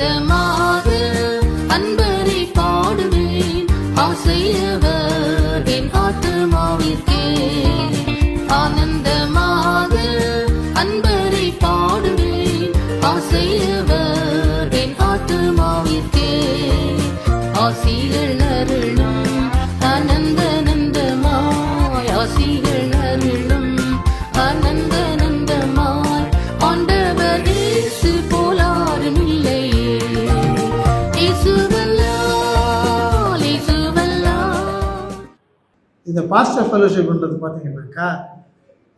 的梦。இந்த pastor ஃபெலோஷிப்ன்றது பார்த்தீங்கன்னாக்கா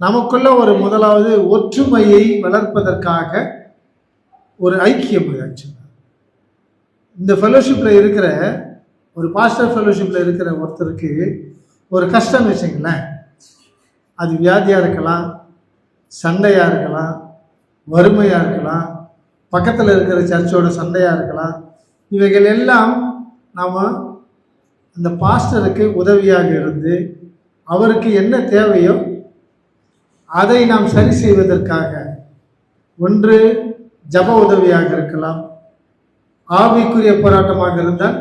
நமக்குள்ள ஒரு முதலாவது ஒற்றுமையை வளர்ப்பதற்காக ஒரு ஐக்கியம் இது ஆக்சுவலாக இந்த ஃபெலோஷிப்பில் இருக்கிற ஒரு பாஸ்டர் ஃபெலோஷிப்பில் இருக்கிற ஒருத்தருக்கு ஒரு கஷ்டம் வச்சுங்களேன். அது வியாதியாக இருக்கலாம் சண்டையாக இருக்கலாம் வறுமையாக இருக்கலாம் பக்கத்தில் இருக்கிற சர்ச்சோட சண்டையாக இருக்கலாம் இவைகள் எல்லாம் நாம் அந்த பாஸ்டருக்கு உதவியாக இருந்து அவருக்கு என்ன தேவையோ அதை நாம் சரி செய்வதற்காக. ஒன்று ஜப உதவியாக இருக்கலாம். ஆவிக்குரிய போராட்டமாக இருந்தால்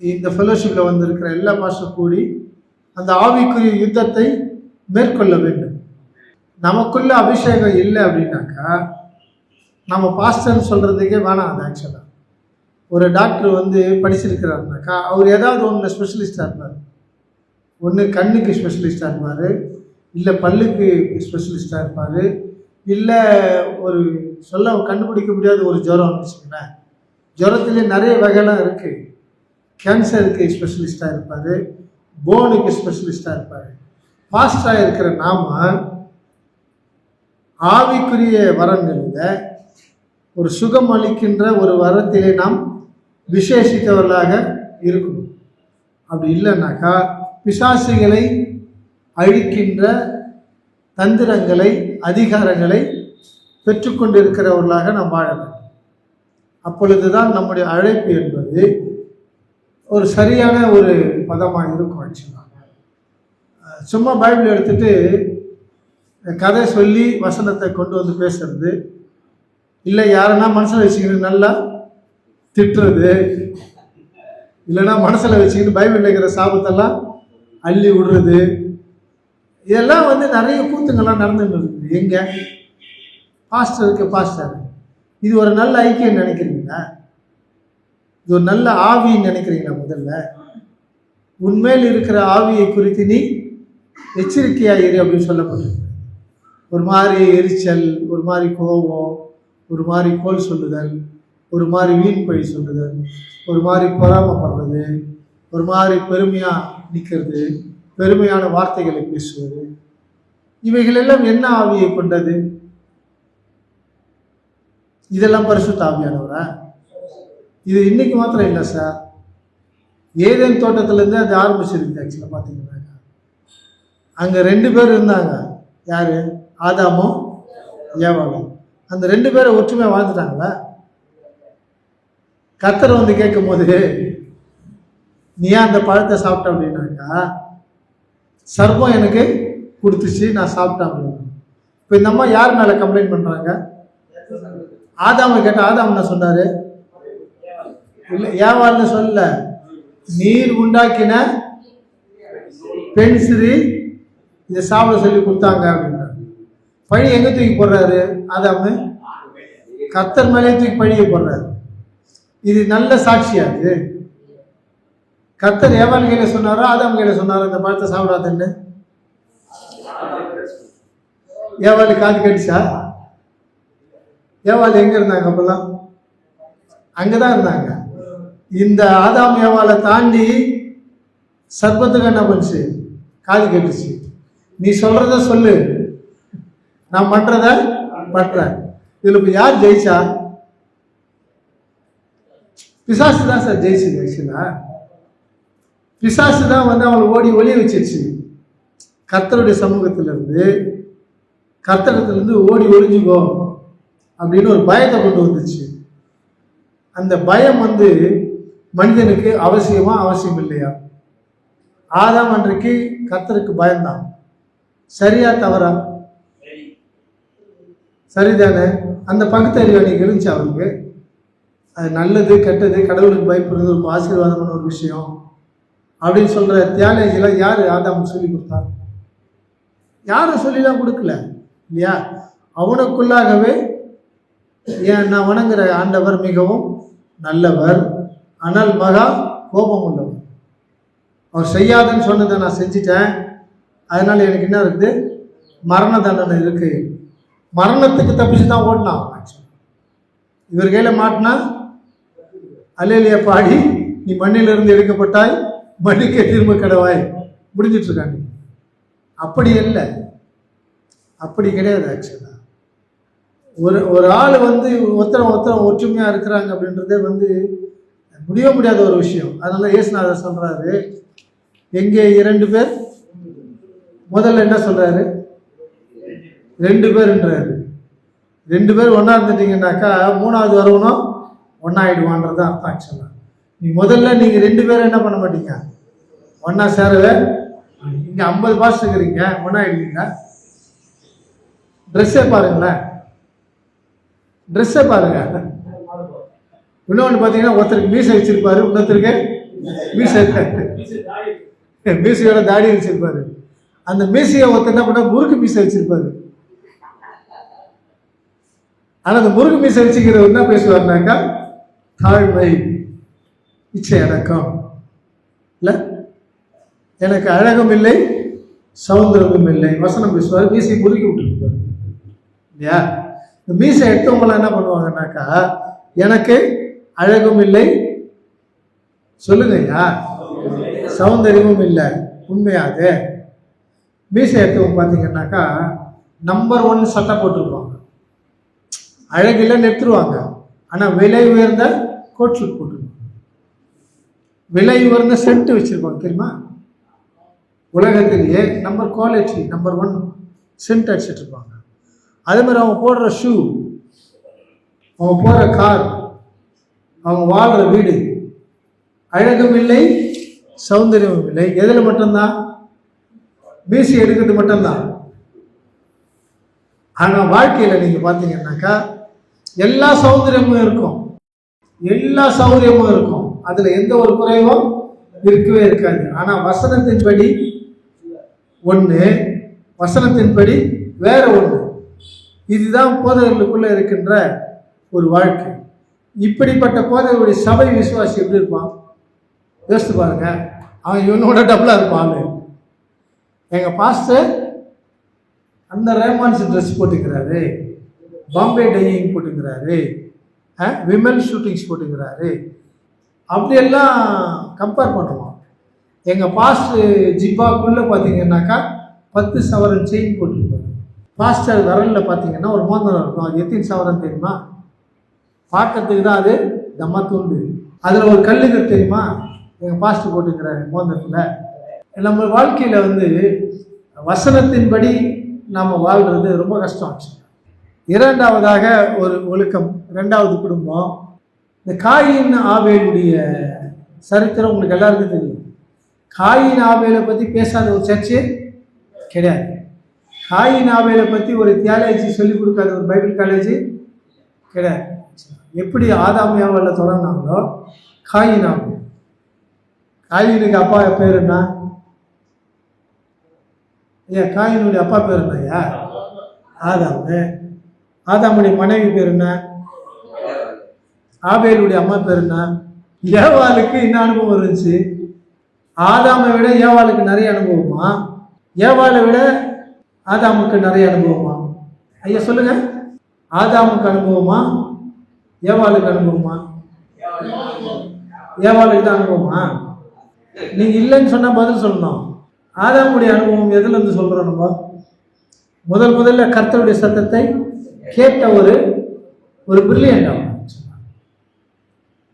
இந்த ஃபெலோஷிப்பில் வந்திருக்கிற எல்லா மாஸ்டர் கூடி அந்த ஆவிக்குரிய யுத்தத்தை மேற்கொள்ள வேண்டும். நமக்குள்ள அபிஷேகம் இல்லை அப்படின்னாக்கா நம்ம பாஸ்டர்னு சொல்கிறதுக்கே வேணாம் அது ஆக்சுவலாக ஒரு டாக்டர் வந்து படிச்சிருக்கிறாருனாக்கா அவர் ஏதாவது ஒன்று ஸ்பெஷலிஸ்டாக இருப்பார் ஒன்று கண்ணுக்கு ஸ்பெஷலிஸ்டாக இருப்பார் இல்லை பல்லுக்கு ஸ்பெஷலிஸ்டாக இருப்பார் இல்லை ஒரு சொல்ல கண்டுபிடிக்க முடியாத ஒரு ஜுரம் வச்சுக்கோங்களேன் ஜுரத்துலேயே நிறைய வகைலாம் இருக்குது கேன்சருக்கு ஸ்பெஷலிஸ்ட்டாக இருப்பார் போனுக்கு ஸ்பெஷலிஸ்ட்டாக இருப்பார். ஃபாஸ்டாக இருக்கிற நாம ஆவிக்குரிய வரங்களில் ஒரு சுகம் அளிக்கின்ற ஒரு வரத்திலே நாம் விசேஷித்தவர்களாக இருக்கணும். அப்படி இல்லைன்னாக்கா பிசாசுகளை அழிக்கின்ற தந்திரங்களை அதிகாரங்களை பெற்றுக்கொண்டிருக்கிறவர்களாக நாம் வாழ வேண்டும். அப்பொழுதுதான் நம்முடைய அழைப்பு என்பது ஒரு சரியான ஒரு பதமாக இருக்கும் ஆக்சுவலாக சும்மா பைபிள் எடுத்துட்டு கதை சொல்லி வசனத்தை கொண்டு வந்து பேசுறது. இல்லை யாருன்னா மனசில் வச்சுக்கிட்டு நல்லா திட்டுறது. இல்லைன்னா மனசில் வச்சுக்கிட்டு பைபிள் இருக்கிற சாபத்தெல்லாம் அள்ளி விடுறது. இதெல்லாம் வந்து நிறைய கூத்துங்கள்லாம் நடந்துட்டு இருக்குது. எங்கே? பாஸ்டருக்கு பாஸ்டர் இது ஒரு நல்ல ஐக்கியம் நினைக்கிறீங்களா? இது ஒரு நல்ல ஆவின்னு நினைக்கிறீங்களா முதல்ல? உண்மையில் இருக்கிற ஆவியை குறித்து நீ எச்சரிக்கையாக இரு அப்படின்னு சொல்லப்பட்டிருக்கு. ஒரு மாதிரி எரிச்சல் ஒரு மாதிரி கோபம் ஒரு மாதிரி கோல் சொல்லுதல் ஒரு மாதிரி வீண் பழி சொல்கிறது ஒரு மாதிரி பொறாமப்படுறது ஒரு மாதிரி பெருமையாக நிற்கிறது பெருமையான வார்த்தைகளை பேசுவது. இவைகள் எல்லாம் என்ன ஆவியை கொண்டது? இதெல்லாம் பரிசுத்த ஆவியானவரா? இது இன்னைக்கு மாத்திரம் இல்லை சார். ஏதேன் தோட்டத்துலேருந்து அது ஆரம்பிச்சிருக்கு ஆக்சுவலாக பார்த்தீங்கன்னா அங்கே ரெண்டு பேர் இருந்தாங்க. யார்? ஆதாமும் ஏவாலும் அந்த ரெண்டு பேரை ஒற்றுமையாக வாழ்ந்துட்டாங்களா? கத்தர் வந்து கேட்கும்போது நீ ஏன் அந்த பழத்தை சாப்பிட்ட? அப்படின்னாக்கா சர்ப்பம் எனக்கு கொடுத்துச்சு நான் சாப்பிட்டேன். அப்படின்னு இப்போ இந்த அம்மா யார் மேலே கம்ப்ளைண்ட் பண்ணுறாங்க ஆதாமை கேட்ட ஆதாம் என்ன சொன்னார்? இல்லை ஏவாள்னு சொல்ல நீர் உண்டாக்கின பெண் சிறி இதை சாப்பிட சொல்லி கொடுத்தாங்க அப்படின்றாங்க. பழி எங்கே தூக்கி போடுறாரு ஆதாமு கத்தர் மேலே தூக்கி பழியை போடுறாரு. இது நல்ல சாட்சியா இது? கர்த்தர் ஏவான் கையில சொன்னாரோ ஆதாம் கையில சொன்னாரோ இந்த பழத்தை சாப்பிடாதுன்னு? ஏவாள் காது கடிச்சா ஏவாள் எங்க இருந்தாங்க அப்பெல்லாம்? அங்கதான் இருந்தாங்க. இந்த ஆதாம் ஏவாளை தாண்டி சர்பத்துக்கு என்ன பண்ணுச்சு? காது கட்டுச்சு. நீ சொல்றத சொல்லு. நான் பண்றத பண்றேன். இதுல இப்ப யார் ஜெயிச்சா? பிசாசு தான் சார் ஜெயிச்சுது ஆக்சுவலா பிசாசு தான் வந்து அவளை ஓடி ஒளிய வச்சிருச்சு. கர்த்தருடைய சமூகத்துல இருந்து கர்த்தரத்துல இருந்து ஓடி ஒளிஞ்சுக்கோ அப்படின்னு ஒரு பயத்தை கொண்டு வந்துச்சு. அந்த பயம் வந்து மனிதனுக்கு அவசியமா அவசியம் இல்லையா? ஆதாம் அன்றைக்கு கர்த்தருக்கு பயந்தான் சரியா தவறா? சரிதானே? அந்த பகுத்தறிவு அன்னைக்கு இருந்துச்சு அவருக்கு? அது நல்லது கெட்டது கடவுளுக்கு பயப்படுறது ஒரு ஆசீர்வாதமான ஒரு விஷயம் அப்படின்னு சொல்கிற தியாலேஜில் யார் ஆதாமுக்கு சொல்லி கொடுத்தா யாரும் சொல்லிலாம் கொடுக்கல இல்லையா? அவனுக்குள்ளாகவே ஏன் நான் வணங்குற ஆண்டவர் மிகவும் நல்லவர் ஆனால் மகா கோபம் உள்ளவர் அவர் செய்யாதுன்னு சொன்னதை நான் செஞ்சிட்டேன். அதனால் எனக்கு என்ன இருக்குது? மரண தண்டனை இருக்குது மரணத்துக்கு தப்பிச்சு தான் ஓடினான் இவர் கையில் மாட்டினா அல்லையிலேயே பாடி நீ மண்ணிலிருந்து எடுக்கப்பட்டாய் மண்ணுக்கே திரும்ப கடவாய். முடிஞ்சிட்டு இருக்காங்க அப்படி இல்லை அப்படி கிடையாது ஆக்சுவலாக ஒரு ஒரு ஆள் வந்து ஒருத்தரம் ஒருத்தரம் ஒற்றுமையாக இருக்கிறாங்க அப்படின்றதே வந்து முடிய முடியாத ஒரு விஷயம். அதனால இயேசுநாதர் சொல்கிறாரு எங்கே இரண்டு பேர்? முதல்ல என்ன சொல்கிறாரு ரெண்டு பேர்ன்றாரு. ரெண்டு பேர் ஒன்றா இருந்துட்டீங்கன்னாக்கா மூணாவது வரவனும் ஒன்றாயிடுவான்றது அர்த்தம் ஆக்சுவலாக நீ முதல்ல நீங்கள் ரெண்டு பேரும் என்ன பண்ண மாட்டீங்க? ஒன்றா சேரவே இங்கே ஐம்பது பாஸ் இருக்கிறீங்க ஒன்றாயிடுவீங்க ட்ரெஸ்ஸே பாருங்களேன். ட்ரெஸ்ஸே பாருங்க. இன்னொன்று பார்த்தீங்கன்னா ஒருத்தருக்கு மீசை வச்சிருப்பாரு இன்னொருத்தருக்கு மீசை மீசையோட தாடி வச்சிருப்பாரு. அந்த மீசையை ஒருத்தர் என்ன பண்ணா முறுக்கு மீசை வச்சிருப்பாரு. ஆனால் அந்த முறுக்கு மீசை வச்சுக்கிறவர் என்ன பேசுவார்னாக்கா தாழ்மை இச்சை அடக்கம். இல்லை? எனக்கு அழகும் இல்லை சௌந்தரமும் இல்லை. வசனம் பேசுவார் மீசையை முறுக்கி விட்டுருப்பார். இல்லையா? இந்த மீசை எடுத்தவங்களாம் என்ன பண்ணுவாங்கன்னாக்கா எனக்கு அழகும் இல்லை சொல்லுங்க ஐயா. சௌந்தரியமும் இல்லை. உண்மையாக மீசை எடுத்தவங்க பார்த்தீங்கன்னாக்கா நம்பர் ஒன் சட்டை போட்டிருப்பாங்க. அழகில் நிறுத்துருவாங்க ஆனால் விலை உயர்ந்த கோட் ஷூட் போட்டுருக்கோம். விலை உயர்ந்த சென்ட் வச்சுருக்கோம் தெரியுமா? உலகத்திலேயே number quality number one scent அடிச்சிட்டு இருப்பாங்க. அதே மாதிரி அவங்க போடுற ஷூ அவங்க போகிற கார் அவங்க வாழ்கிற வீடு அழகும் இல்லை சௌந்தரியமும் இல்லை. எதில் மட்டும்தான்? பிசி எடுக்கிறது மட்டும்தான். ஆனால் வாழ்க்கையில் நீங்கள் பார்த்தீங்கன்னாக்கா எல்லா சௌந்தரியமும் இருக்கும். எல்லா சௌகரியமும் இருக்கும். அதில் எந்த ஒரு குறைவும் இருக்கவே இருக்காது. ஆனால் வசனத்தின்படி ஒன்று வசனத்தின்படி வேற ஒன்று இதுதான் போதகர்களுக்குள்ள இருக்கின்ற ஒரு வாழ்க்கை. இப்படிப்பட்ட போதகருடைய சபை விசுவாசி எப்படி இருப்பான்? யோசித்து பாருங்க. அவன் இவனோட டபுளாக இருப்பான் எங்கள் பாஸ்டர் அந்த ரேமான்ஸ் ட்ரெஸ் போட்டுக்கிறாரு. பாம்பே டையிங் போட்டுக்கிறாரு. விமல் ஷூட்டிங்ஸ் போட்டுக்கிறாரு. அப்படியெல்லாம் கம்பேர் பண்ணுவோம். எங்கள் பாஸ்டர் ஜிப்பாக்குள்ளே பார்த்தீங்கன்னாக்கா பத்து சவரன் செயின் போட்டிருப்பாரு. பாஸ்டர் விரலில் பார்த்தீங்கன்னா ஒரு மோதிரம் இருக்கும். அது எத்தனை சவரன் தெரியுமா? பார்க்கறதுக்கு தான் அது தம்மா தூண்டு. அதில் ஒரு கல்லுகள் தெரியுமா? எங்கள் பாஸ்டர் போட்டுக்கிற மோதிரத்தில். நம்ம வாழ்க்கையில் வந்து வசனத்தின்படி நாம் வாழ்கிறது ரொம்ப கஷ்டம் ஆச்சு இரண்டாவதாக ஒரு ஒழுக்கம் ரெண்டாவது குடும்பம். இந்த காயின் ஆவேலுடைய சரித்திரம் உங்களுக்கு எல்லாருக்கும் தெரியும். காயின் ஆவேலை பற்றி பேசாத ஒரு சர்ச்சு கிடையாது. காயின் ஆவேலை பற்றி ஒரு தியாலஜி சொல்லிக் கொடுக்காத ஒரு பைபிள் காலேஜ் கிடையாது. எப்படி ஆதாமியாவில் தொடங்கினாங்களோ காயின் ஆவேல் காயினுக்கு அப்பா பேர் என்ன? ஐயா காயினுடைய அப்பா பேர் என்ன ஐயா? ஆதாமு. ஆதாமுடைய மனைவி பேர் என்ன? ஆபேலுடைய அம்மா பேர் என்ன? ஏவாளுக்கு என்ன அனுபவம் இருந்துச்சு? ஆதாமை விட ஏவாளுக்கு நிறைய அனுபவமா? ஏவாளை விட ஆதாமுக்கு நிறைய அனுபவமா? ஐயா சொல்லுங்க. ஆதாமுக்கு அனுபவமா? ஏவாளுக்கு அனுபவமா? ஏவாளுக்கு தான் அனுபவமா? நீங்க இல்லைன்னு சொன்னா பதில் சொல்லணும். ஆதாமுடைய அனுபவம் எதுல இருந்து சொல்றோம் நம்ம? முதல் முதல்ல கர்த்தருடைய சத்தத்தை கேட்ட ஒரு ஒரு பிரில்லியன்ட் அவன்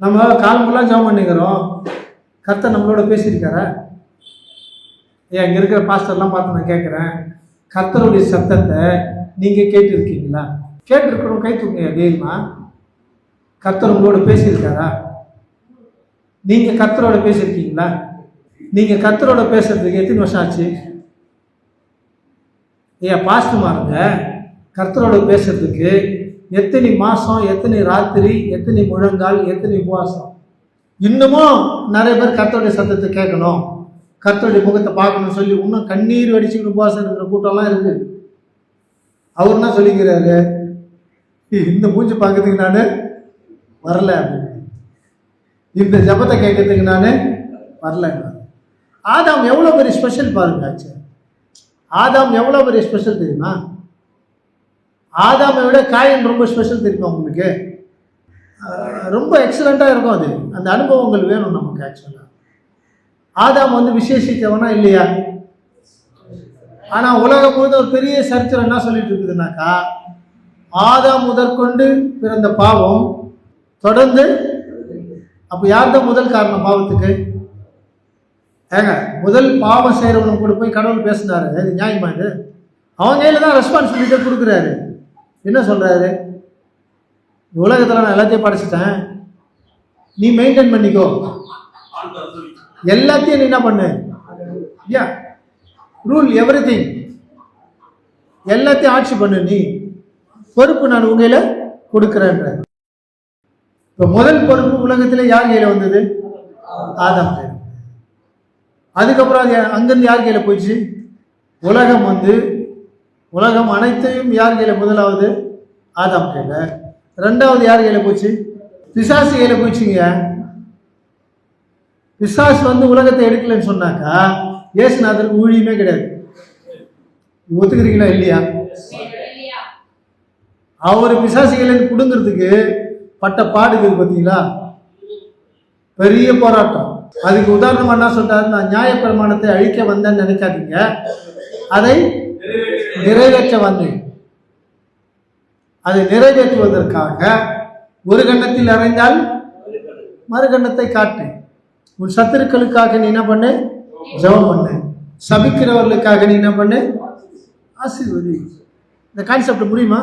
நம்ம காலமெல்லாம் ஜெபம் பண்ணிக்கிறோம். கர்த்தர் நம்மளோட பேசியிருக்காரா? ஏன் இங்கே இருக்கிற பாஸ்டர்லாம் பார்த்து நான் கேட்குறேன். கர்த்தருடைய சத்தத்தை நீங்கள் கேட்டிருக்கீங்களா? கேட்டிருக்கிறோம் கை தூக்குங்க தைரியமா. கர்த்தர் உங்களோட பேசியிருக்காரா? நீங்கள் கர்த்தரோட பேசியிருக்கீங்களா? நீங்கள் கர்த்தரோட பேசுறதுக்கு எத்தனை வருஷம் ஆச்சு? ஏன் பாஸ்ட் மாறுங்க கர்த்தரோட பேசுறதுக்கு எத்தனை மாதம் எத்தனை ராத்திரி எத்தனை முழங்கால் எத்தனை உபவாசம்? இன்னமும் நிறைய பேர் கர்த்தருடைய சத்தத்தை கேட்கணும். கர்த்தருடைய முகத்தை பார்க்கணும்னு சொல்லி இன்னும் கண்ணீர் அடிச்சுக்கணும் உபவாசம் இருக்கிற கூட்டம்லாம் இருக்கு. அவர் என்ன சொல்லிக்கிறாரு? இந்த மூஞ்சி பார்க்கறதுக்கு நான் வரல அப்படின்னு. இந்த ஜபத்தை கேட்கறதுக்கு நான் வரல. ஆதாம் எவ்வளோ பெரிய ஸ்பெஷல் பாருங்க ஆச்சு. ஆதாம் எவ்வளோ பெரிய ஸ்பெஷல் தெரியுமா? ஆதாமை விட காயின் ரொம்ப ஸ்பெஷல் தெரியுமா உங்களுக்கு? ரொம்ப எக்ஸலண்ட்டாக இருக்கும் அது. அந்த அனுபவங்கள் வேணும் நமக்கு ஆக்சுவலாக ஆதாம் வந்து விசேஷித்தவனா இல்லையா? ஆனால் உலகம் முழுவதும் ஒரு பெரிய சரித்திரம் என்ன சொல்லிட்டு இருக்குதுன்னாக்கா ஆதாம் முதற்கொண்டு பிறந்த பாவம் தொடர்ந்து அப்போ யார் தான் முதல் காரணம் பாவத்துக்கு? ஏங்க முதல் பாவம் செய்கிறவனுக்கு கூட போய் கடவுள் பேசினாரு. நியாயமா இது? அவன் கையில் தான் ரெஸ்பான்சிபிலிட்டியை கொடுக்குறாரு. என்ன சொல்கிறாரு உலகத்தில் நான் எல்லாத்தையும் படைச்சிட்டேன். நீ மெயின்டைன் பண்ணிக்கோ. எல்லாத்தையும் நீ என்ன பண்ணு? யா ரூல் எவ்ரி திங் எல்லாத்தையும் ஆட்சி பண்ணு நீ. பொறுப்பு நான் உங்கையில கொடுக்குறேன்ற இப்போ முதல் பொறுப்பு உலகத்தில் யார் கையில் வந்தது? ஆதாம் கையில். அதுக்கப்புறம் அது அங்கேருந்து யார் கையில் போயிடுச்சு? உலகம் வந்து உலகம் அனைத்தையும் யார் கையில் முதலாவது? ஆதாம் கையில் ரெண்டாவது யார் கையில் போச்சு? பிசாசு கையில் போச்சுங்க பிசாசு வந்து உலகத்தை எடுக்கலைன்னு சொன்னாக்கா ஏசுநாதருக்கு ஊழியமே கிடையாது. ஒத்துக்கிறீங்களா இல்லையா? அவர் பிசாசிகளை பிடுங்கிறதுக்கு பட்ட பாடுகள் பார்த்தீங்களா பெரிய போராட்டம். அதுக்கு உதாரணமாக என்ன சொல்றாரு நான் நியாயப்பிரமாணத்தை அழிக்க வந்தேன்னு நினைக்காதீங்க. அதை நிறைவேற்ற வந்தேன் அதை நிறைவேற்றுவதற்காக ஒரு கண்ணத்தில் அறைந்தால் மறு கண்ணத்தை காட்டு. உன் சத்துருக்களுக்காக நீ என்ன பண்ணு? ஜெபம் பண்ணு. சபிக்கிறவர்களுக்காக நீ என்ன பண்ணு? ஆசீர்வதி. இந்த கான்செப்ட் முடியுமா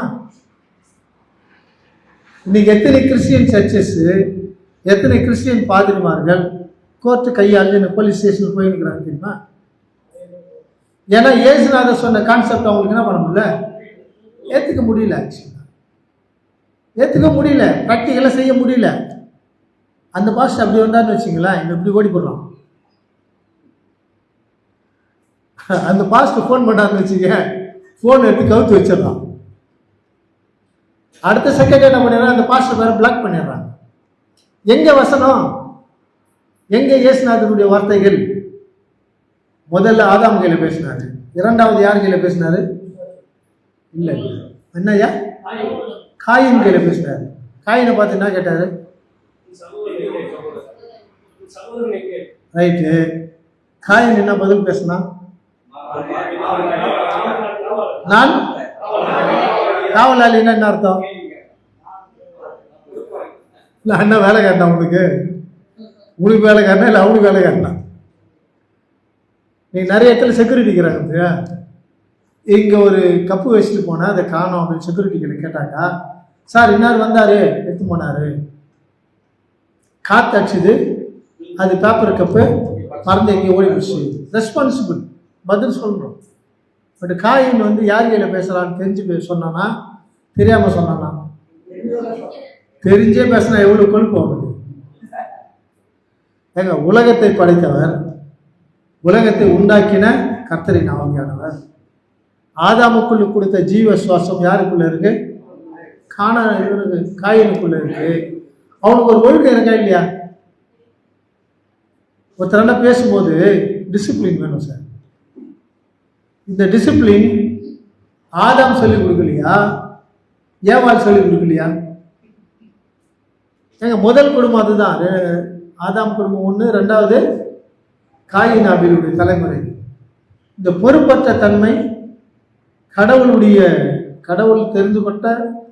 இன்னைக்கு எத்தனை கிறிஸ்டியன் சர்ச்சஸ் எத்தனை கிறிஸ்டியன் பாதிரிமார்கள் கோர்ட்டு கையாளுன்னு போலீஸ் ஸ்டேஷனுக்கு போயிருக்கிறாங்க தெரியுமா? ஏன்னா இயேசுநாதர் சொன்ன கான்செப்ட் அவங்களுக்கு என்ன பண்ண முடியல? ஏற்றுக்க முடியல. ஆக்சுவலாக ஏற்றுக்க முடியல. ப்ராக்டிக்கலாக செய்ய முடியல. அந்த பாஸ்ட் அப்படி வந்தான்னு வச்சுங்களேன் இங்கே இப்படி ஓடி போடுறோம் அந்த பாஸ்ட்டு ஃபோன் பண்ணான்னு வச்சுக்க ஃபோன் எடுத்து கவுத்து வச்சிடறான். அடுத்த செகண்ட் என்ன பண்ணிடுறான்? அந்த பாஸ்டர் வேற பிளாக் பண்ணிடுறாங்க எங்க வசனம்? எங்க இயேசுநாதனுடைய வார்த்தைகள்? முதல்ல ஆதாம் கையில பேசினாரு. இரண்டாவது யார் கையில பேசினாரு? இல்ல என்னையா காயின் கையில பேசினாரு. காயினை பார்த்து என்ன கேட்டாரு? ரைட்டு. காயின் என்ன பதில் பேசினா? நான்? காவலாளின்னா என்ன அர்த்தம்? நான் என்ன வேலை கேட்டேன் உனக்கு உனக்கு வேலை கேட்டேன் இல்லை அவனுக்கு வேலை கேட்டேன் நீ நிறைய இடத்துல செக்யூரிட்டி இருக்கிறாங்க இங்கே ஒரு கப்பு வச்சுட்டு போனால் அதை காணோம் அப்படின்னு செக்யூரிட்டி கிட்ட கேட்டாக்கா சார் இன்னார் வந்தார். எடுத்து போனார். காற்று அடிச்சுது. அது பேப்பர் கப்பு மறந்து எங்கேயும் ஓடி போச்சு. ரெஸ்பான்சிபிள் பதில் சொல்கிறோம் பட் காயின் வந்து யார் கையில் பேசுகிறான்னு தெரிஞ்சு சொன்னானா? தெரியாமல் சொன்னானா? தெரிஞ்சே பேசினா எவ்வளோ கொழுப்பு அவனுக்கு? ஏங்க உலகத்தை படைத்தவர் உலகத்தை உண்டாக்கின கர்த்தரின் ஆவியானவர். ஆதாமுக்குள்ள கொடுத்த ஜீவ சுவாசம் யாருக்குள்ள இருக்கு? காண இவருக்கு காயினுக்குள்ள இருக்கு. அவனுக்கு ஒரு ஒழுக்கம் இருக்கா இல்லையா? ஒருத்தராண்ட பேசும்போது டிசிப்ளின் வேணும் சார். இந்த டிசிப்ளின் ஆதாம் சொல்லிக் கொடுக்கலையா? ஏவாள் சொல்லிக் கொடுக்கலையா? ஏங்க முதல் குடும்பம் அதுதான். ஆதாம் குடும்பம் ஒன்று ரெண்டாவது காயின் ஆபிலுடைய தலைமுறை. இந்த பொறுப்பற்ற தன்மை கடவுளுடைய கடவுள் தெரிந்துபட்ட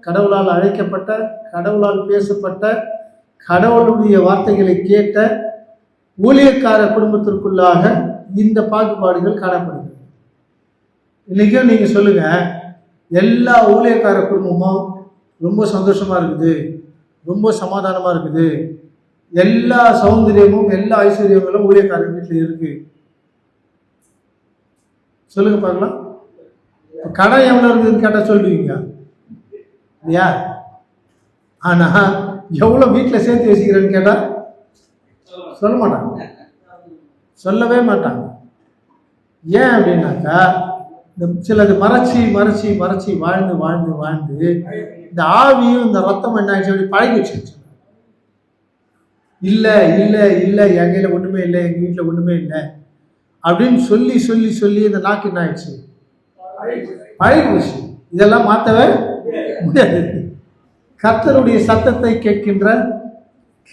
கடவுளால் அழைக்கப்பட்ட கடவுளால் பேசப்பட்ட கடவுளுடைய வார்த்தைகளை கேட்ட ஊழியக்கார குடும்பத்திற்குள்ளாக இந்த பாகுபாடுகள் காணப்படுகிறது. இன்றைக்கும் நீங்கள் சொல்லுங்கள் எல்லா ஊழியக்கார குடும்பமும் ரொம்ப சந்தோஷமாக இருக்குது ரொம்ப சமாதானமாக இருக்குது எல்லா சௌந்தரியமும் எல்லா ஐஸ்வர்யங்களும் ஊழியக்காரர் வீட்டில் இருக்கு. சொல்லுங்க பார்க்கலாம். கடன் எவ்வளோ இருக்குதுன்னு கேட்டால் சொல்லுவீங்க. இல்லையா? ஆனா எவ்வளோ வீட்டில் சேர்த்து வச்சுக்கிறேன்னு கேட்டா சொல்ல மாட்டாங்க. சொல்லவே மாட்டாங்க. ஏன் அப்படின்னாக்கா இந்த சிலது மறைச்சி மறைச்சி மறைச்சி வாழ்ந்து வாழ்ந்து வாழ்ந்து இந்த ஆவியும் இந்த ரத்தம் என்ன ஆயிடுச்சு? அப்படி பழகி வச்சிருச்சு. இல்லை இல்லை இல்லை என் கையில் ஒன்றுமே இல்லை எங்கள் வீட்டில் ஒன்றுமே இல்லை. அப்படின்னு சொல்லி சொல்லி சொல்லி இந்த நாக்கு என்ன ஆயிடுச்சு. பழகி போச்சு இதெல்லாம் மாற்றவே முடியாது. கர்த்தருடைய சத்தத்தை கேட்கின்ற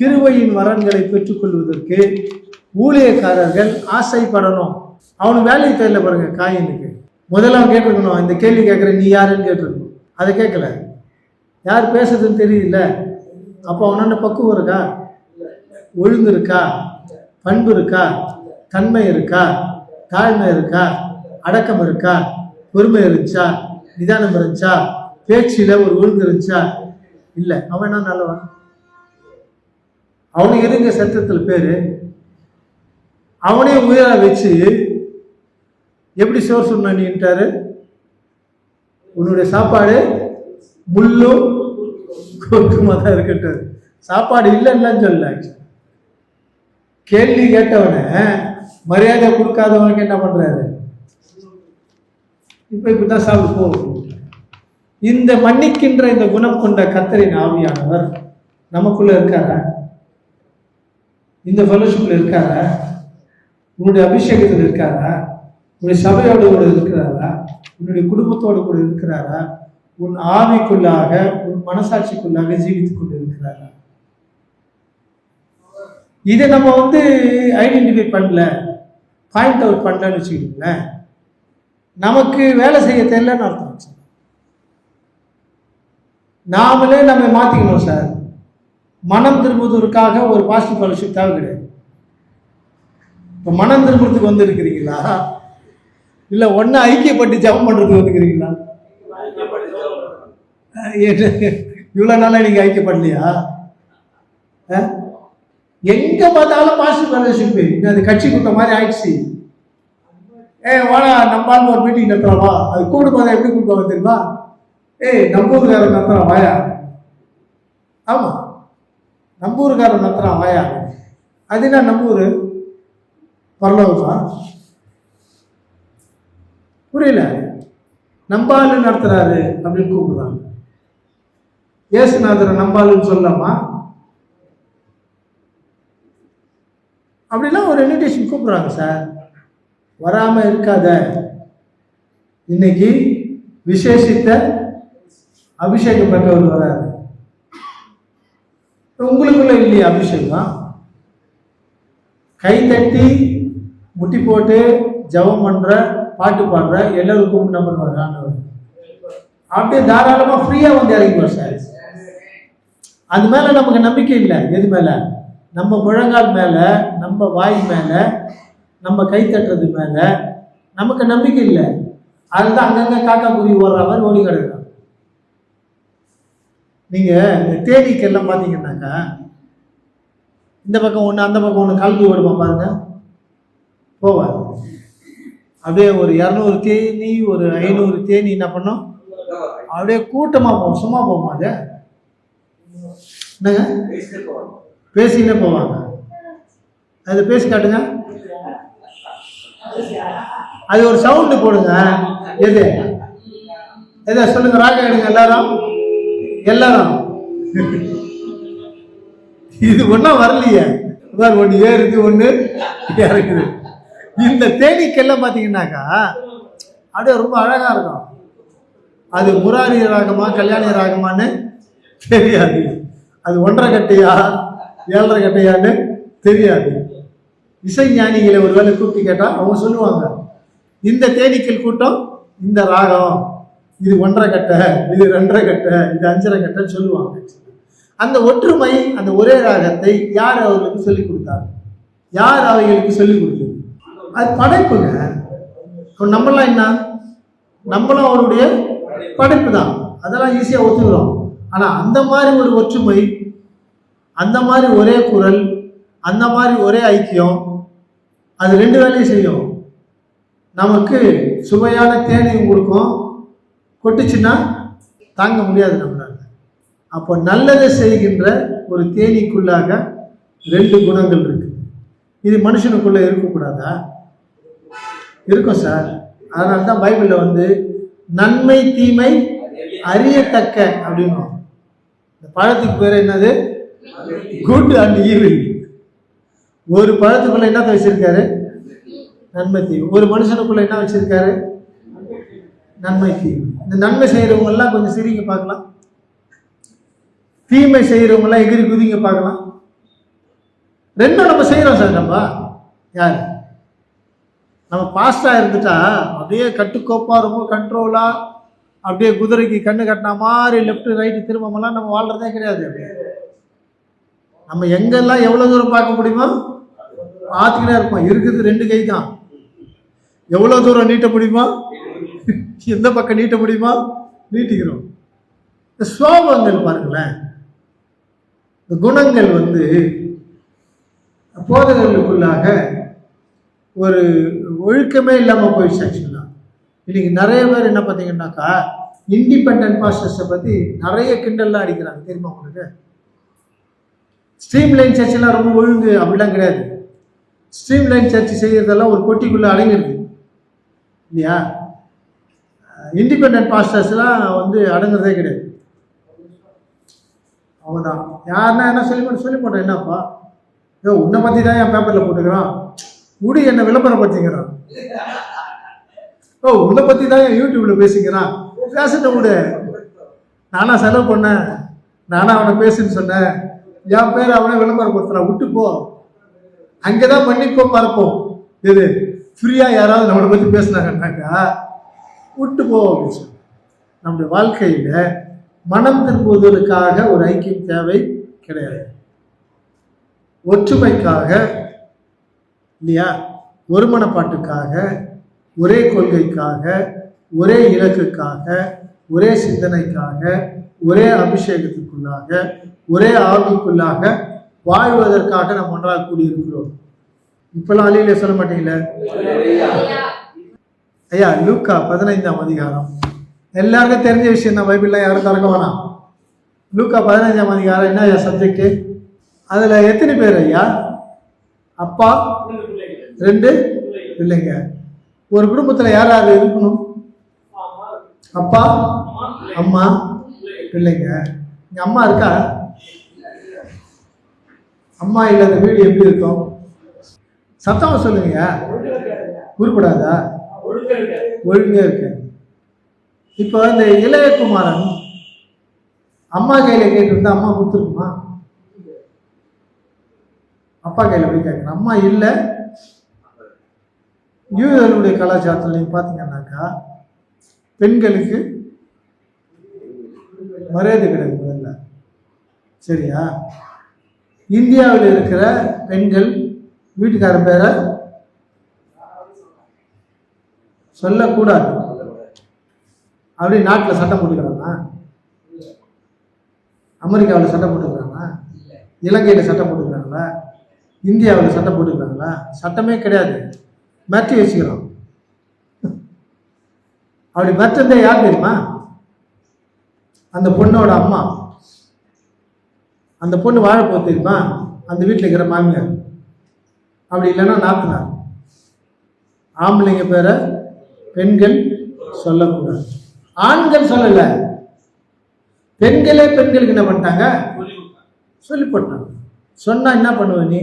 கிருவையின் வரன்களை பெற்றுக்கொள்வதற்கு ஊழியக்காரர்கள் ஆசைப்படணும். அவனு வேலையை தெரியல பாருங்க காயினுக்கு. முதல்ல அவன் கேட்டிருக்கணும் இந்த கேள்வி கேட்குற நீ யாருன்னு கேட்டிருக்கணும். அதை கேட்கல. யார் பேசுறதுன்னு தெரியல. அப்போ அவனோட பக்குவம் இருக்கா? ஒழுங்கு இருக்கா பண்பு இருக்கா தன்மை இருக்கா தாழ்மை இருக்கா அடக்கம் இருக்கா பொறுமை இருந்துச்சா நிதானம் இருந்துச்சா பேச்சில் ஒரு ஒழுங்கு இருந்துச்சா இல்லை. அவன் என்ன நல்லவன்? அவனுக்கு எதுங்க சத்திரத்தில் பேரு? அவனே உயிரா வச்சு எப்படி சோறு சொன்னான்ட்டாரு உன்னுடைய சாப்பாடு முள்ளும் கொக்குமா தான் இருக்கட்டும். சாப்பாடு இல்லைன்னு சொல்ல கேள்வி கேட்டவனை மரியாதை கொடுக்காதவனுக்கு என்ன பண்றாரு? இப்ப இப்படிதான் சாப்பிட்டு போகும் இந்த மன்னிக்கின்ற இந்த குணம் கொண்ட கத்தரின் ஆவியானவர் நமக்குள்ள இருக்காரா? இந்த ஃபெலோஷிப்ல இருக்காரா? உன்னுடைய அபிஷேகத்தில் இருக்காரா? உன்னுடைய சபையோடு கூட இருக்கிறாரா? உன்னுடைய குடும்பத்தோடு கூட இருக்கிறாரா? உன் ஆவிக்குள்ளாக உன் மனசாட்சிக்குள்ளாக ஜீவித்துக் கொண்டு இருக்கிறாரா இதை நம்ம வந்து ஐடென்டிஃபை பண்ணல. பாயிண்ட் அவுட் பண்ணலன்னு வச்சுக்கிட்டீங்களேன் நமக்கு வேலை செய்ய தெரியலன்னு அர்த்தம் நாமளே நம்ம மாத்திக்கணும் சார். மனம் திரும்புவதற்காக ஒரு பாசிட்டிவ் ஃபெலோஷிப் தேவை கிடையாது. இப்போ மனம் திரும்புறதுக்கு வந்து இருக்கிறீங்களா இல்லை ஒன்று ஐக்கியப்பட்டு ஜெபம் பண்ணுறதுக்கு வந்துக்கிறீங்களா இவ்வளோ நாளாக நீங்கள் ஐக்கியப்படலையா? எங்க பார்த்தாலும் பாசிட்டிவ் ஃபெலோஷிப் இன்னும் அது கட்சி கொடுத்த மாதிரி ஆயிடுச்சு. ஏ வாடா நம்பாலும் ஒரு மீட்டிங் நடத்துறவா அது கூப்பிடும் போது எப்படி கூப்பிடுவாங்க தெரியுமா? ஏய் நம்பூர்காரன் நடத்துறான் வாயா? ஆமா. நம்பூர்காரன் நடத்துறான் வாயா? அது என்ன நம்பூர் பரலோகமா? புரியல. நம்பாலு நடத்துறாரு அப்படின்னு கூப்பிடுறாங்க. இயேசுநாதரை நம்பாலுன்னு சொல்லலாமா? அப்படிலாம் ஒரு இன்விடேஷன் கூப்பிட்றாங்க சார் வராமல் இருக்காத. இன்னைக்கு விசேஷித்த அபிஷேகம் பெற்றவர் வராரு. உங்களுக்குள்ள இல்லையா அபிஷேகம். கை தட்டி முட்டி போட்டு ஜெபம் பண்ற பாட்டு பாடுற எல்லாருக்கும் நம்பர் வர்றான்னு அப்படியே தாராளமா ஃப்ரீயா வந்து இறங்கிடுவார் சார் அது மேல நமக்கு நம்பிக்கை இல்லை. எது மேல? நம்ம முழங்கால் மேலே நம்ம வாய் மேலே நம்ம கை தட்டுறது மேலே நமக்கு நம்பிக்கை இல்லை. அதுதான் அங்கங்க காக்கா குருவி ஓடுற மாதிரி ஓடி கிடக்குறான் நீங்கள் இந்த தேனீக்கெல்லாம் பார்த்தீங்கன்னாக்கா இந்த பக்கம் ஒன்று அந்த பக்கம் ஒன்று கலந்து ஓடுமா பாருங்க. போவாது அப்படியே ஒரு இரநூறு தேனி ஒரு ஐநூறு தேனி என்ன பண்ணும்? அப்படியே கூட்டமாக போகும் சும்மா போகுமா அது? என்னங்க? பேசினே போவாங்க. அது பேசி காட்டுங்க. அது ஒரு சவுண்டு போடுங்க. எது? எதை சொல்லுங்க ராக எடுங்க எல்லாரும். எல்லாரும். இது ஒன்றா வரலையே. பாரு ஒன்று ஏறுது ஒன்று இறக்குது இந்த தேனீக்கெல்லாம் பார்த்தீங்கன்னாக்கா அப்படியே ரொம்ப அழகாக இருக்கும். அது முராரி ராகமா கல்யாணி ராகமான்னு தெரியாது. அது ஒன்றரை கட்டையா? ஏழரை கட்டையான்னு தெரியாது. இசை ஞானிகளை ஒருவேளை கூப்பிட்டு கேட்டால் அவங்க சொல்லுவாங்க இந்த தேனீக்கள் கூட்டம் இந்த ராகம் இது ஒன்றரை கட்டை இது ரெண்டரை கட்டை இது அஞ்சரை கட்டைன்னு சொல்லுவாங்க. அந்த ஒற்றுமை அந்த ஒரே ராகத்தை யார் அவர்களுக்கு சொல்லிக் கொடுத்தார்? யார் அவைகளுக்கு சொல்லிக் கொடுத்தது? அது படைப்புங்க. இப்போ நம்மளாம் என்ன? நம்மளும் அவருடைய படைப்பு தான். அதெல்லாம் ஈஸியாக ஒத்துக்கிறோம். ஆனால் அந்த மாதிரி ஒரு ஒற்றுமை அந்த மாதிரி ஒரே குரல் அந்த மாதிரி ஒரே ஐக்கியம் அது ரெண்டு வேலையும் செய்யும். நமக்கு சுவையான தேனையும் கொடுக்கும். கொட்டுச்சுன்னா தாங்க முடியாது நம்மளால். அப்போ நல்லதை செய்கின்ற ஒரு தேனீக்குள்ளாக ரெண்டு குணங்கள் இருக்கு. இது மனுஷனுக்குள்ளே இருக்கக்கூடாதா? இருக்கும் சார். அதனால தான் பைபிளில் வந்து நன்மை தீமை அறியத்தக்க அப்படின்னும். இந்த பழத்துக்கு பேர் என்னது? குட் அண்ட் ஈவில் ஒரு பழத்துக்குள்ள என்ன வச்சிருக்காரு? நன்மை தீவு ஒரு மனுஷனுக்குள்ள என்ன வச்சிருக்காரு? நன்மை தீவு இந்த நன்மை செய்யறவங்க எல்லாம் கொஞ்சம் சிரிங்க பார்க்கலாம். தீமை செய்யறவங்க எல்லாம் எகிரி குதிங்க பார்க்கலாம். ரெண்டும் நம்ம செய்யறோம் சார் நம்ம. யார்? நம்ம பாஸ்டா இருந்துட்டா அப்படியே கட்டுக்கோப்பா ரொம்ப கண்ட்ரோலா அப்படியே குதிரைக்கு கண்ணு கட்டின மாதிரி லெஃப்ட் ரைட்டு திரும்பமெல்லாம் நம்ம வாழ்றதே கிடையாது. நம்ம எங்கெல்லாம் எவ்வளோ தூரம் பார்க்க முடியுமோ பார்த்துக்கிட்டே இருப்போம். இருக்குது ரெண்டு கை தான். எவ்வளோ தூரம் நீட்ட முடியுமா எந்த பக்கம் நீட்ட முடியுமா நீட்டிக்கிறோம். இந்த சோபங்கள் பாருங்களேன். இந்த குணங்கள் வந்து போதகர்களுக்குள்ளாக ஒரு ஒழுக்கமே இல்லாமல் போயிடுச்சு ஆக்சுவலாக இன்னைக்கு நிறைய பேர் என்ன பார்த்தீங்கன்னாக்கா இண்டிபெண்ட் பாஸ்டர்ஸை பற்றி நிறைய கிண்டல்லாம் அடிக்கிறாங்க. தெரியுமா உங்களுக்கு? ஸ்ட்ரீம் லைன் சர்ச்செல்லாம் ரொம்ப ஒழுங்கு அப்படிலாம் கிடையாது. ஸ்ட்ரீம் லைன் சர்ச் செய்கிறதெல்லாம் ஒரு பொட்டிக்குள்ளே அடங்கிடுது. இல்லையா? இண்டிபெண்ட் பாஸ்டர்ஸ்லாம் வந்து அடங்குறதே கிடையாது. அவன்தான் யாருன்னா என்ன சொல்லி போட்டு சொல்லி போட்டேன் என்னப்பா? ஏதோ உன்னை பற்றி தான் என் பேப்பரில் போட்டுக்கிறான். முடி என்னை விளம்பரப்படுத்திக்கிறான். ஓ உன்னை பற்றி தான் என் யூடியூப்பில் பேசிக்கிறான். பேசிட்ட விடு. நானா செலவு பண்ணேன். நானா அவனை பேசுன்னு சொன்னேன். என் பேர் அவனை விளம்பரப்படுத்துறான். விட்டு போ. அங்கே தான் மன்னிப்போம் பரப்போம். இது ஃப்ரீயாக யாராவது நம்மளை பற்றி பேசினாங்கன்னாக்கா விட்டு போ அப்படின்னு சொல்லி நம்முடைய வாழ்க்கையில் மனம் திரும்புவதற்காக ஒரு ஐக்கியம் தேவை கிடையாது. ஒற்றுமைக்காக இல்லையா? ஒருமனப்பாட்டுக்காக ஒரே கொள்கைக்காக ஒரே இலக்குக்காக ஒரே சிந்தனைக்காக ஒரே அபிஷேகத்துக்குள்ளாக ஒரே ஆவிக்குள்ளாக வாழ்வதற்காக நாம் ஒன்றாக கூடியிருக்கிறோம். இப்பெல்லாம் அழியில சொல்ல மாட்டீங்களே? ஐயா லூக்கா பதினைந்தாம் அதிகாரம். எல்லாருக்கும் தெரிஞ்ச விஷயம் தான் பைபிள்லாம் யாரும் திறக்க வேணாம். லூக்கா பதினைஞ்சாம் அதிகாரம் என்ன ஐயா சப்ஜெக்ட் அதுல எத்தனை பேர் ஐயா? அப்பா ரெண்டு பிள்ளைங்க. ஒரு குடும்பத்தில் யார் யார் இருக்கணும்? அப்பா அம்மா பிள்ளைங்க. எங்கள் அம்மா இருக்கா? அம்மா இல்லை அந்த வீடு எப்படி இருக்கும்? சத்தமாக சொல்லுங்க. உருப்படாதா? ஒழுங்காக இருக்கு. இப்போ இந்த இளையகுமாரன் அம்மா கையில் கேட்டிருந்தா அம்மா கொடுத்துருக்குமா? அப்பா கையில் போய் கேட்கணும் அம்மா இல்லை. யூதர்களுடைய கலாச்சாரத்தில் நீங்கள் பார்த்தீங்கன்னாக்கா பெண்களுக்கு மரியாதை கிடையாது முதல்ல. சரியா? இந்தியாவில் இருக்கிற பெண்கள் வீட்டுக்காரன் பேரை சொல்லக்கூடாது. அப்படி நாட்டில் சட்டம் போட்டுக்கிறானா? அமெரிக்காவில் சட்டம் போட்டுக்கிறாங்களா இலங்கையில் சட்டம் போட்டுக்கிறாங்களா? இந்தியாவில் சட்டம் போட்டுக்கிறாங்களா? சட்டமே கிடையாது. மிரட்டி வச்சுக்கிறோம். அப்படி மிரட்டதே யார் தெரியுமா? அந்த பொண்ணோட அம்மா அந்த பொண்ணு வாழப்போ தெரியுமா? அந்த வீட்டில் இருக்கிற மாமியார். அப்படி இல்லைன்னா நாத்தனார். ஆம்பளைங்க பேரை பெண்கள் சொல்லக்கூடாது. ஆண்கள் சொல்லலை. பெண்களே பெண்களுக்கு என்ன பண்ணிட்டாங்க? சொல்லி போட்டாங்க. சொன்னா என்ன பண்ணுவ நீ?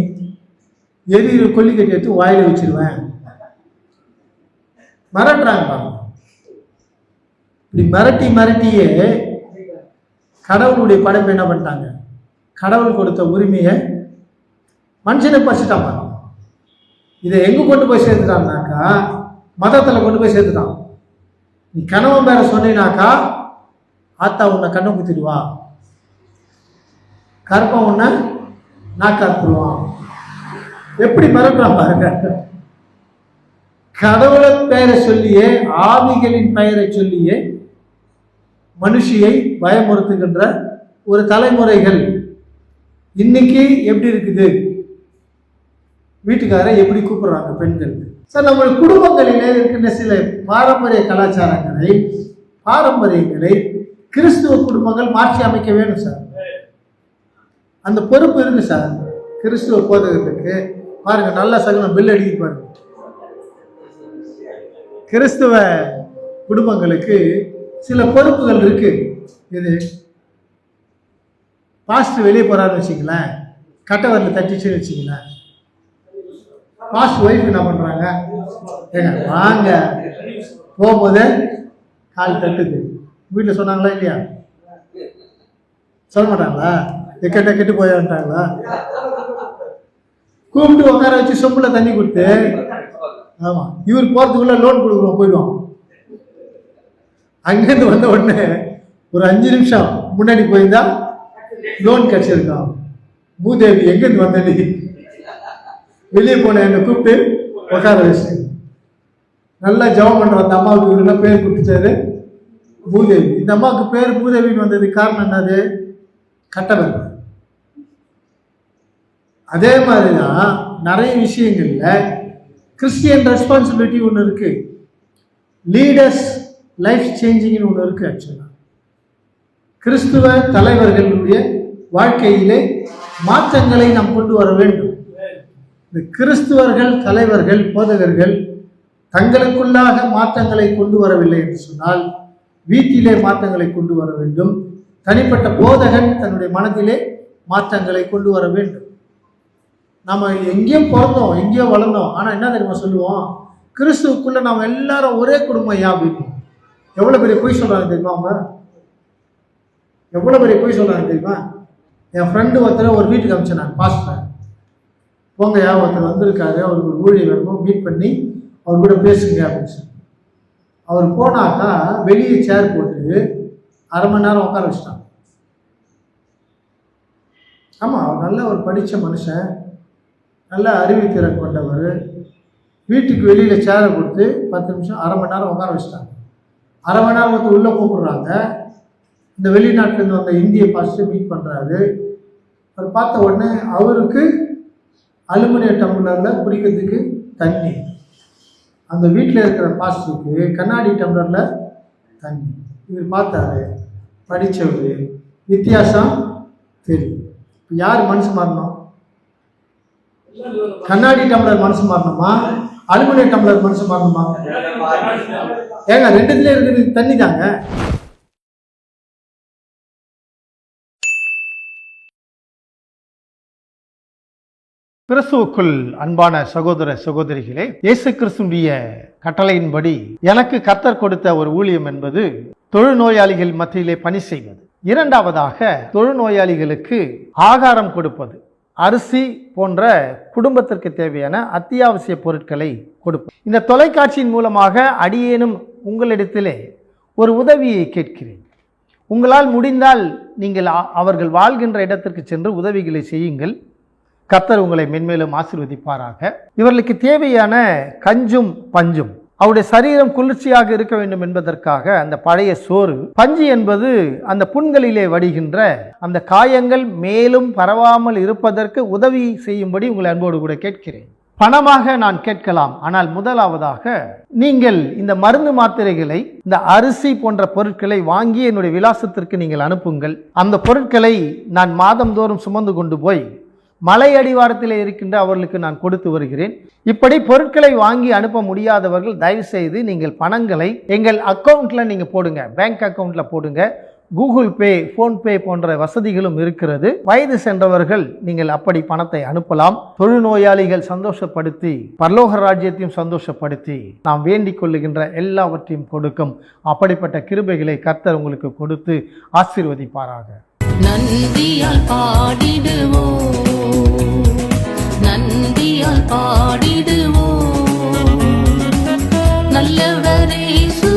எரியிற கொல்லிக்கட்டி எடுத்து வாயில வச்சிருவேன். மிரட்டுறாங்க இப்படி மிரட்டி மிரட்டியே கடவுளுடைய படைப்பு என்ன பண்ணிட்டாங்க? கடவுள் கொடுத்த உரிமையை மனுஷனை பறிச்சுட்டான் இதை எங்கே கொண்டு போய் சேர்த்துட்டான்னாக்கா மதத்தில் கொண்டு போய் சேர்த்துட்டான். நீ கணவன் பேரை சொன்னீனாக்கா ஆத்தா உன்னை கண்ணை குத்திடுவா. கருப்பன் உன்னை நாக்காத்துருவான் எப்படி மிரட்டுறான் பாருங்க. கடவுளின் பெயரை சொல்லியே ஆவிகளின் பெயரை சொல்லியே மனுஷியை பயமுறுத்துகின்ற ஒரு தலைமுறைகள். இன்னைக்கு எப்படி இருக்குது? வீட்டுக்காரை எப்படி கூப்பிடுறாங்க பெண்கள்? சார் நம்ம குடும்பங்களிலே இருக்கின்ற சில பாரம்பரிய கலாச்சாரங்களை பாரம்பரியங்களை கிறிஸ்துவ குடும்பங்கள் மாற்றி அமைக்க வேணும் சார். அந்த பொறுப்பு இருக்கு சார். கிறிஸ்துவ போதகத்துக்கு. பாருங்க நல்ல சகலம் பில் அடிக்க பாருங்க. கிறிஸ்துவ குடும்பங்களுக்கு சில பொறுப்புகள் இருக்கு. இது பாஸ்ட் வெளியே போறாருன்னு வச்சுங்களேன் கட்டவரில் தட்டிச்சுன்னு வச்சுங்களேன் பாஸ்ட் ஒய்ஃப் என்ன பண்ணுறாங்க ஏங்க வாங்க. போகும்போது கால் தட்டுது. வீட்டில் சொன்னாங்களா இல்லையா? சொல்ல மாட்டாங்களா? எக்கட்ட கெட்டு போயிட்டாங்களா கூப்பிட்டு உட்கார வச்சு சொம்புல தண்ணி கொடுத்து ஆமாம் இவர் போகிறதுக்குள்ளே லோன் கொடுக்குறோம் போயிடுவோம் அங்கேருந்து வந்த உடனே ஒரு அஞ்சு நிமிஷம் முன்னாடி போயிருந்தா லோன் கிடச்சிருக்கான் பூதேவி எங்கேருந்து வந்த நீ வெளியே போன என்னை கூப்பிட்டு உட்கார வச்சு நல்லா ஜெபம் பண்ணுற அந்த அம்மாவுக்கு இவர் பேர் கொடுத்துட்டாரு? பூதேவி. இந்த அம்மாவுக்கு பேர் பூதேவின்னு வந்தது காரணம் என்னது? கட்டவர் அதே மாதிரி தான் நிறைய விஷயங்கள்ல கிறிஸ்டியன் ரெஸ்பான்சிபிலிட்டி ஒன்று இருக்குது லீடர்ஸ் லைஃப் சேஞ்சிங்னு ஒன்று இருக்குது ஆக்சுவலாக கிறிஸ்துவ தலைவர்களுடைய வாழ்க்கையிலே மாற்றங்களை நாம் கொண்டு வர வேண்டும். இந்த கிறிஸ்துவர்கள் தலைவர்கள் போதகர்கள் தங்களுக்குள்ளாக மாற்றங்களை கொண்டு வரவில்லை என்று சொன்னால் வீட்டிலே மாற்றங்களை கொண்டு வர வேண்டும். தனிப்பட்ட போதகன் தன்னுடைய மனதிலே மாற்றங்களை கொண்டு வர வேண்டும். நம்ம எங்கேயோ பிறந்தோம் எங்கேயோ வளர்ந்தோம். ஆனால் என்ன தெரியுமா சொல்லுவோம்? கிறிஸ்துவுக்குள்ளே நாம் எல்லாரும் ஒரே குடும்பம் யா அப்படின்னு. எவ்வளோ பெரிய பொய் சொல்கிறாங்க தெரியுமா அவங்க? எவ்வளோ பெரிய பொய் சொல்கிறாங்க தெரியுமா? என் ஃப்ரெண்டு ஒருத்தர் ஒரு வீட்டுக்கு அமிச்சேன் நான் பாஸ்டர் போங்க யா ஒருத்தர் வந்திருக்காரு அவருக்கு ஒரு ஊழியர் வரணும் மீட் பண்ணி அவர் கூட பேசுங்க அப்படின்னு சொல்லி அவர் போனாக்கா வெளியே சேர் போட்டு அரை மணி நேரம் உட்கார வச்சிட்டான் ஆமாம் அவர் நல்ல ஒரு படித்த மனுஷன் நல்ல அறிவுத்திறன் கொண்டவர். வீட்டுக்கு வெளியில் சேரை கொடுத்து பத்து நிமிஷம் அரை மணி நேரம் உட்கார வச்சிட்டாங்க. அரை மணி நேரம் வந்து உள்ளே கூப்பிடுறாங்க. இந்த வெளிநாட்டிலேருந்து வந்த இந்திய பாஸ்டர் மீட் பண்ணுறாரு அவர் பார்த்த உடனே அவருக்கு அலுமினிய டம்ளரில் குடிக்கிறதுக்கு தண்ணி. அந்த வீட்டில் இருக்கிற பாஸ்டருக்கு கண்ணாடி டம்ளரில் தண்ணி. இவர் பார்த்தாரு. படித்தவர் வித்தியாசம் தெரியும். இப்போ யார் மனசு மாறணும்? கண்ணாடி டம்ளர் மனசு மாறணுமா? அலுமினிய டம்ளர் மனுஷன் பார்க்கணுமா ஏங்க ரெண்டுத்துல இருக்கிறது தண்ணி தாங்க. கிறிஸ்துவுக்குள் அன்பான சகோதர சகோதரிகளே இயேசு கிறிஸ்துடைய கட்டளையின்படி எனக்கு கத்தர் கொடுத்த ஒரு ஊழியம் என்பது தொழுநோயாளிகள் மத்தியிலே பணி செய்வது. இரண்டாவதாக தொழுநோயாளிகளுக்கு ஆகாரம் கொடுப்பது. அரிசி போன்ற குடும்பத்திற்கு தேவையான அத்தியாவசிய பொருட்களை கொடுப்போம். இந்த தொலைக்காட்சியின் மூலமாக அடியேனும் உங்களிடத்திலே ஒரு உதவியை கேட்கிறேன். உங்களால் முடிந்தால் நீங்கள் அவர்கள் வாழ்கின்ற இடத்திற்கு சென்று உதவிகளை செய்யுங்கள். கத்தர் உங்களை மென்மேலும் ஆசிர்வதிப்பாராக. இவர்களுக்கு தேவையான கஞ்சும் பஞ்சும் அவருடைய சரீரம் குளிர்ச்சியாக இருக்க வேண்டும் என்பதற்காக அந்த பழைய சோறு பஞ்சு என்பது அந்த புண்களிலே வடிகின்ற அந்த காயங்கள் மேலும் பரவாமல் இருப்பதற்கு உதவி செய்யும்படி உங்களை அன்போடு கூட கேட்கிறேன். பணமாக நான் கேட்கலாம் ஆனால் முதலாவதாக நீங்கள் இந்த மருந்து மாத்திரைகளை இந்த அரிசி போன்ற பொருட்களை வாங்கி என்னுடைய விலாசத்திற்கு நீங்கள் அனுப்புங்கள். அந்த பொருட்களை நான் மாதந்தோறும் சுமந்து கொண்டு போய் மலை அடிவாரத்திலே இருக்கின்ற அவர்களுக்கு நான் கொடுத்து வருகிறேன். இப்படி பொருட்களை வாங்கி அனுப்ப முடியாதவர்கள் தயவு செய்து நீங்கள் பணங்களை எங்கள் அக்கௌண்ட்டில் நீங்கள் போடுங்க. பேங்க் அக்கௌண்ட்டில் போடுங்க. கூகுள் பே ஃபோன்பே போன்ற வசதிகளும் இருக்கிறது. வயது சென்றவர்கள் நீங்கள் அப்படி பணத்தை அனுப்பலாம். தொழுநோயாளிகள் சந்தோஷப்படுத்தி பரலோக ராஜ்யத்தையும் சந்தோஷப்படுத்தி நாம் வேண்டிக் கொள்ளுகின்ற எல்லாவற்றையும் கொடுக்கும். அப்படிப்பட்ட கிருபைகளை கர்த்தர் உங்களுக்கு கொடுத்து ஆசீர்வதிப்பாராக. நந்தியால் பாடிடுவோ நந்தியால் பாடிடுவோ நல்லவரேசு சூ